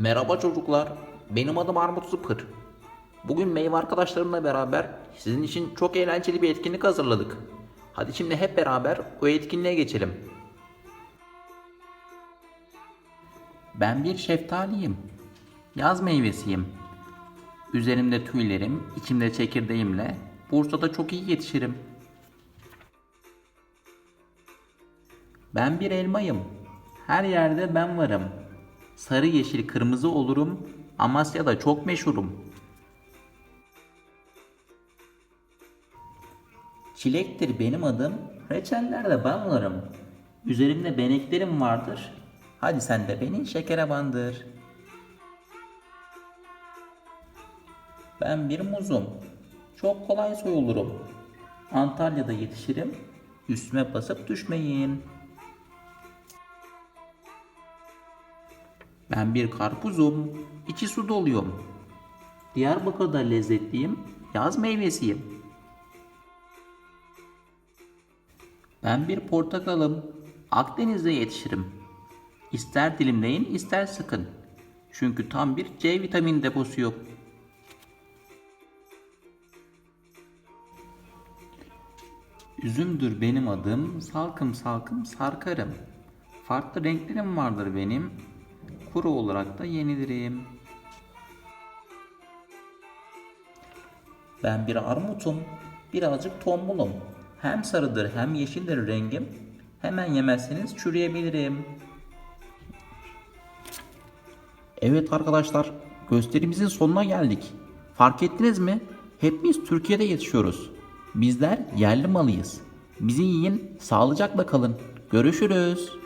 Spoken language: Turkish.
Merhaba çocuklar. Benim adım Armut Zıpır. Bugün meyve arkadaşlarımla beraber sizin için çok eğlenceli bir etkinlik hazırladık. Hadi şimdi hep beraber o etkinliğe geçelim. Ben bir şeftaliyim. Yaz meyvesiyim. Üzerimde tüylerim, içimde çekirdeğimle Bursa'da çok iyi yetişirim. Ben bir elmayım. Her yerde ben varım. Sarı yeşil kırmızı olurum. Amasya'da çok meşhurum. Çilektir benim adım. Reçellerde ben varım. Üzerimde beneklerim vardır. Hadi sen de beni şekere bandır. Ben bir muzum. Çok kolay soyulurum. Antalya'da yetişirim. Üstüme basıp düşmeyin. Ben bir karpuzum. İçi su doluyum. Diyarbakır'da lezzetliyim. Yaz meyvesiyim. Ben bir portakalım. Akdeniz'de yetişirim. İster dilimleyin ister sıkın. Çünkü tam bir C vitamini deposuyum. Üzümdür benim adım, salkım salkım sarkarım. Farklı renklerim vardır benim, kuru olarak da yenilirim. Ben bir armutum, birazcık tombulum. Hem sarıdır hem yeşildir rengim. Hemen yemezseniz çürüyebilirim. Evet arkadaşlar, gösterimizin sonuna geldik. Fark ettiniz mi? Hepimiz Türkiye'de yetişiyoruz. Bizler yerli malıyız. Bizi yiyin, sağlıcakla kalın. Görüşürüz.